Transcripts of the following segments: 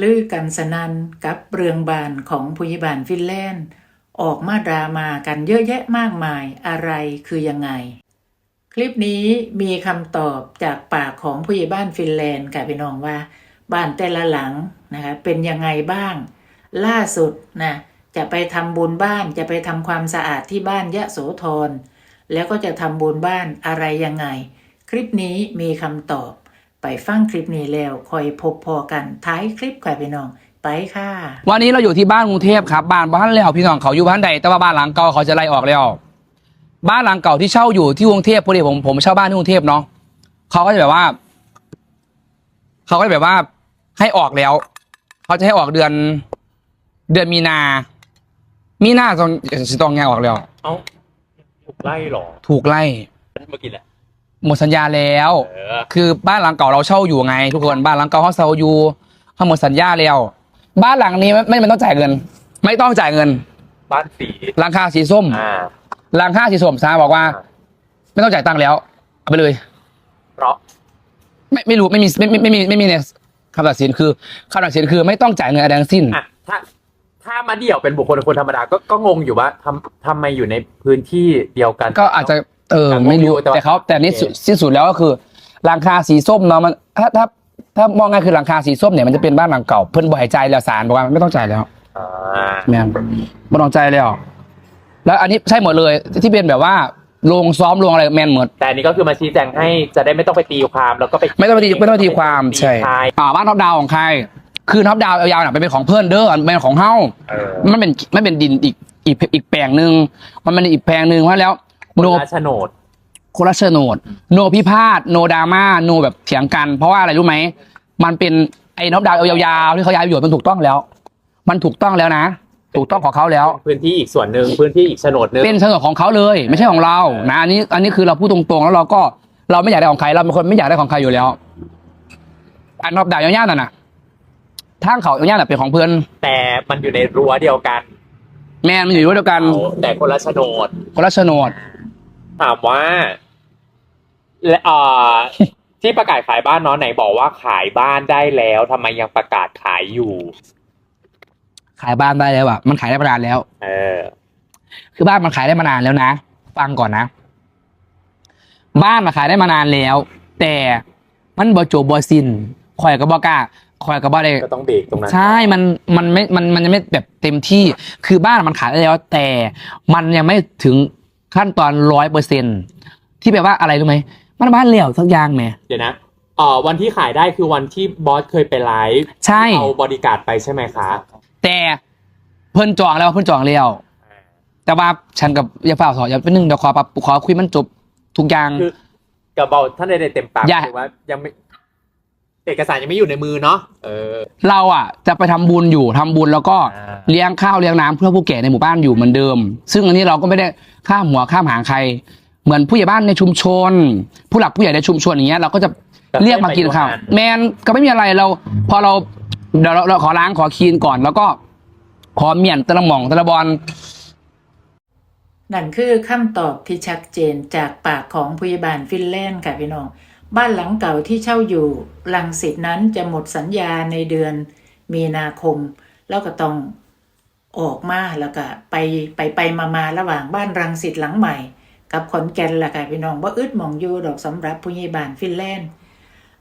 ลือกันสนันกับเรืองบานของผู้ใหญ่บ้านฟินแลนด์ ออกมาดรามากันเยอะแยะมากมายอะไรคือยังไง คลิปนี้มีคำตอบจากปากของผู้ใหญ่บ้านฟินแลนด์ค่ะพี่น้องว่า บ้านแต่ละหลังนะคะเป็นยังไงบ้าง ล่าสุดนะจะไปทำบุญบ้านจะไปทำความสะอาดที่บ้านยะโสธรแล้วก็จะทำบุญบ้านอะไรยังไง คลิปนี้มีคำตอบ ไปฟังคลิปนี้แล้วคอยพบพอกันท้ายคลิปค่ะพี่น้องไปค่ะ วันนี้เราอยู่ที่บ้านกรุงเทพครับบ้านบ้านแล้วพี่น้องเขาอยู่บ้านใดแต่ว่าบ้านหลังเก่าเขาจะไล่ออกแล้ว บ้านหลังเก่าที่เช่าอยู่ที่กรุงเทพพอดีผมผมเช่าบ้านที่กรุงเทพเนาะเขาก็จะแบบว่าเขาก็จะแบบว่าให้ออกแล้วเขาจะให้ออกเดือน เดือนมีนา มีนาตรงสิตองไงออกแล้ว เอ้าถูกไล่เหรอ ถูกไล่เมื่อกี้แหละ หมดสัญญาแล้ว เออ คือบ้านหลังเก่าเราเช่าอยู่ไง ทุกคนบ้านหลังเก่าเขาเช่าอยู่เขาหมดสัญญาแล้ว บ้านหลังนี้ไม่ไม่ไม่ต้องจ่ายเงิน ไม่ต้องจ่ายเงินบ้านสีหลังคาสีส้มอ่าหลังคาสีส้มซาบอกว่า ไม่ต้องจ่ายตังค์แล้วเอาไปเลย เพราะไม่ไม่รู้ไม่มีไม่ไม่ไม่มีไม่มีเนี่ยคำตัดสินคือคำตัดสินคือไม่ต้องจ่ายเงินอะไรทั้งสิ้น อะถ้าถ้ามาเดี่ยวเป็นบุคคลคนธรรมดาก็ก็งงอยู่ว่าทำทำไมอยู่ในพื้นที่เดียวกันก็อาจจะ เออ ไม่รู้ แต่ว่าแต่เขาแต่นี่โอเคสุดสิ้นสุดแล้วก็คือหลังคาสีส้มเนาะมันถ้าถ้าถ้ามองง่ายคือหลังคาสีส้มเนี่ยมันจะเป็นบ้านหลังเก่าเพิ่นบ่อยใจายแล้วสารบอกว่าไม่ต้องจ่ายแล้วอ่าแม่นไม่ต้องจ่ายแล้วแล้วอันนี้ใช่หมดเลยที่เป็นแบบว่าโรงซ้อมโรงอะไรแมนหมด แต่อันนี้ก็คือมาชี้แจงให้จะได้ไม่ต้องไปตีความแล้วก็ไปไม่ต้องไปตีไม่ต้องไปตีความใช่ตีท้ายอ่าบ้านท็อปดาวของใคร คือท็อปดาววยาวๆน่ะเป็นของเพื่อนเด้ออันเป็นของเฮาเออมันเป็นไม่เป็นดินอีกอีกอีกแปลงหนึ่งมันเป็นอีกแปลงหนึ่งเพราะแล้ว คนโนละโฉนดโคราชโนด โนพิพาทโนดราม่าโนแบบเถียงกัน เพราะว่าอะไรรู้ไหม มันเป็นไอ้ท็อปดาวยาวๆที่เขาย้ายไปอยู่มันถูกต้องแล้ว มันถูกต้องแล้วนะ ถูกต้องของเขาแล้ว พื้นที่อีกส่วนหนึ่งพื้นที่อีกโฉนดหนึ่งเป็นโฉนดของเขาเลย ไม่ใช่ของเรา นะ อันนี้ อันนี้คือเราพูดตรงๆ แล้วเราก็เราไม่อยากได้ของใคร เราเป็นคนไม่อยากได้ของใครอยู่แล้ว อันนอบดาวยาวๆนั่นน่ะทางเขายาวๆน่ะเป็นของเพื่อน แต่มันอยู่ในรั้วเดียวกัน แมนมันอยู่ด้วยกัน แต่คนละโฉนดคนละโฉนด ถามว่าและเอ่อ ที่ประกาศขายบ้านเนาะไหนบอกว่าขายบ้านได้แล้วทำไมยังประกาศขายอยู่ ขายบ้านได้แล้วอะมันขายได้มานานแล้ว เออ คือบ้านมันขายได้มานานแล้วนะ ฟังก่อนนะ บ้านมันขายได้มานานแล้ว แต่มันบอจบบอซินข่อยกับบอกล้าข่อยกับบ่ได้ ก็ต้องเบรกตรงนั้นใช่ มัน มันไม่ มัน มันยังไม่แบบเต็มที่ คือบ้านมันขายได้แล้ว แต่ มันยังไม่ถึง ขั้นตอนร้อยเปอร์เซ็นที่แบบว่าอะไรรู้ไหมมันบ้านเหลวสักอย่างแหม เดี๋ยวนะเอ่อวันที่ขายได้คือวันที่บอสเคยไปไลฟ์ใช่เอาบริการดไปใช่ไหมคะแต่เพิ่นจองแล้วเพิ่นจองแล้วแต่ว่าฉันกับยาฝ้าสอนอย่าเป็นหนึ่งเดี๋ยวขอปรับขอคุยมันจบทุกอย่าง คือกับเบาท่านใดๆเต็มปากอย่า คือว่ายังไม่ เอกสารยังไม่อยู่ในมือเนาะเออ เราอะจะไปทำบุญอยู่ทำบุญแล้วก็อ่า เลี้ยงข้าวเลี้ยงน้ำเพื่อผู้แก่ในหมู่บ้านอยู่เหมือนเดิม ซึ่งอันนี้เราก็ไม่ได้ข้ามหัวข้ามหางใคร เหมือนผู้ใหญ่บ้านในชุมชน ผู้หลักผู้ใหญ่ในชุมชนอย่างเงี้ยเราก็จะเรียกมากินข้าวแมนก็ไม่มีอะไรเรา พอเราเดี๋ยวเราเราขอล้างขอคลีนก่อน แล้วก็ขอเมียนตะละหม่องตะละบอล นั่นคือคำตอบที่ชัดเจนจากปากของผู้ใหญ่บ้านฟินแลนด์ค่ะพี่น้อง บ้านหลังเก่าที่เช่าอยู่ลังสิตนั้นจะหมดสัญญาในเดือนมีนาคม แล้วก็ต้องออกมาแล้วก็ไปไปไปมามาระหว่างบ้านรังสิตหลังใหม่ กับขอนแก่นล่ะค่ะพี่น้องว่าอึดมองอยู่ดอกสำหรับผู้ใหญ่บ้านฟินแลนด์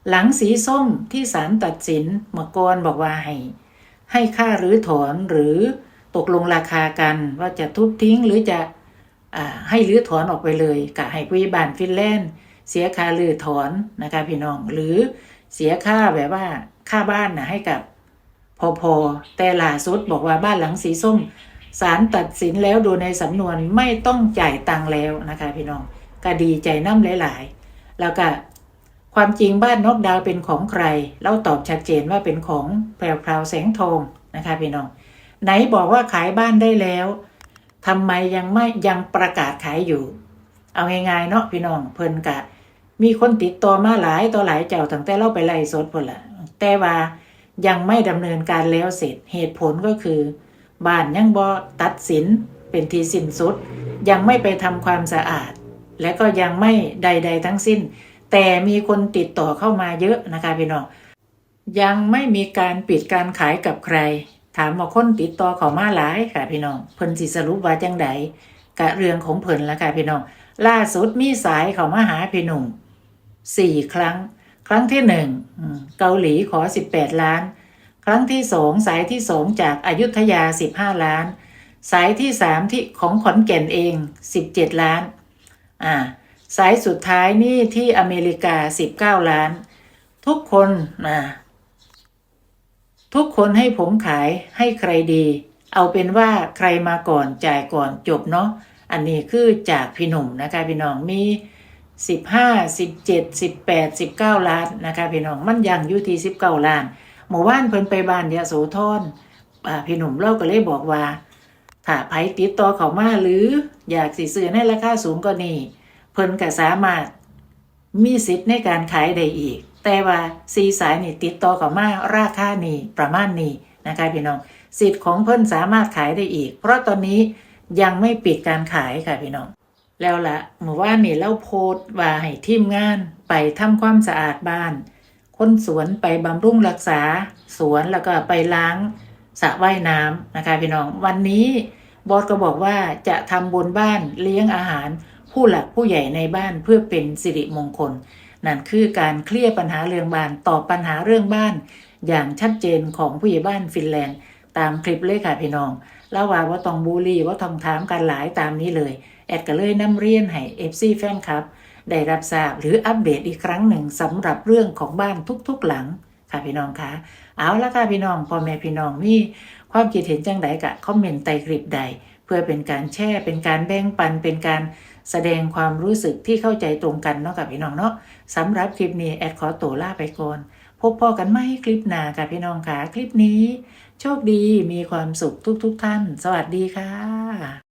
หลังสีส้มที่ศาลตัดสินเมื่อก่อนบอกว่าให้ ให้ค่ารื้อถอนหรือตกลงราคากันว่าจะทุบทิ้งหรือจะอให้รื้อถอนออกไปเลยกะให้ผู้ใหญ่บ้านฟินแลนด์ เสียค่ารื้อถอนนะคะพี่น้อง หรือเสียค่าแบบว่าค่าบ้านนะให้กับพอพอแต่ล่าสุดบอกว่าบ้านหลังสีส้มศาลตัดสินแล้วดูในสำนวนไม่ต้องจ่ายตังค์แล้วนะคะพี่น้องก็ดีใจน้ำหลาย ๆ แล้วก็ความจริงบ้านนกดาวเป็นของใคร เราตอบชัดเจนว่าเป็นของแพรวพราวแสงทองนะคะพี่น้อง ไหนบอกว่าขายบ้านได้แล้วทำไมยังไม่ยังประกาศขายอยู่ เอาง่ายๆเนาะพี่น้องเพิ่นกะ มีคนติดต่อมาหลายต่อหลายเจ้าตั้งแต่เราไปไล่สดพุ่นละแต่ว่ายังไม่ดำเนินการแล้วเสร็จเหตุผลก็คือ บ้านยังบ่ตัดสินเป็นทีสิ้นสุด ยังไม่ไปทำความสะอาด และก็ยังไม่ใด ๆ ทั้งสิ้น แต่มีคนติดต่อเข้ามาเยอะนะคะพี่น้องยังไม่มีการปิดการขายกับใคร ถามว่าคนติดต่อเขามาหลายค่ะพี่น้องเพิ่นสิสรุปว่าจังใด กะเรื่องของเพิ่นละค่ะพี่น้อง ล่าสุดมีสายเขามาหาพี่หนุ่มสี่ครั้ง ครั้งที่หนึ่งเกาหลีขอสิบแปดล้าน ครั้งที่สองสายที่สองจากอายุทยาสิบห้าล้าน สายที่สามที่ของขอนแก่นเองสิบเจ็ดล้านอ่าสายสุดท้ายนี่ที่อเมริกาสิบเก้าล้าน ทุกคนอ่าทุกคนให้ผมขายให้ใครดี เอาเป็นว่าใครมาก่อนจ่ายก่อนจบเนาะอันนี้คือจากพี่หนุ่มนะคะพี่น้องมีสิบห้าสิบเจ็ดสิบแปดสิบเก้าล้านนะคะพี่น้องมันยังอยู่ที่สิบเก้าล้านหมู่บ้านเพิ่นไปบ้านยะโสธรอ่าพี่หนุ่มเล่าก็เลยบอกว่าถ้าไผติดต่อเขามาหรืออยากสิซื้อในราคาสูงก็นี่เพิ่นก็สามารถมีสิทธิ์ในการขายได้อีก แต่ว่าซีสายนี่ติดต่อเขามาราคานี้ประมาณนี้นะคะพี่น้อง สิทธิ์ของเพิ่นสามารถขายได้อีก เพราะตอนนี้ยังไม่ปิดการขายค่ะพี่น้อง แล้วละเมื่ว่านนี่เล่าโพสต์ว่าให้ทีมงานไปทำความสะอาดบ้าน คนสวนไปบำรุงรักษา สวนแล้วก็ไปล้างสระว่ายน้ำนะคะพี่น้อง วันนี้บอสก็บอกว่าจะทำบนบ้านเลี้ยงอาหาร ผู้หลักผู้ใหญ่ในบ้านเพื่อเป็นสิริมงคล นั่นคือการเคลียร์ปัญหาเรื่องบ้านตอบปัญหาเรื่องบ้าน อย่างชัดเจนของผู้ใหญ่บ้านฟินแลนด์ ตามคลิปเลยค่ะพี่น้องแล้วว่าว่าต้องบูลลี่ว่าต้องถามกันหลายตามนี้เลย แอดก็เลยนำเรียนให้ FC แฟนคลับ ได้รับทราบหรืออัปเดตอีกครั้งหนึ่งสำหรับเรื่องของบ้านทุกๆหลังค่ะพี่น้องคะเอาละค่ะพี่น้องพ่อแม่พี่น้องมีความคิดเห็นจังไดกะคอมเมนต์ใต้คลิปใด เพื่อเป็นการแชร์เป็นการแบ่งปันเป็นการแสดงความรู้สึกที่เข้าใจตรงกันเนาะกับพี่น้องเนาะสำหรับคลิปนี้แอดขอตัวลาไปก่อนพบพอกันไหมคลิปหน้าค่ะพี่น้องค่ะคลิปนี้ โชคดีมีความสุขทุกๆทท่าน สวัสดีค่ะ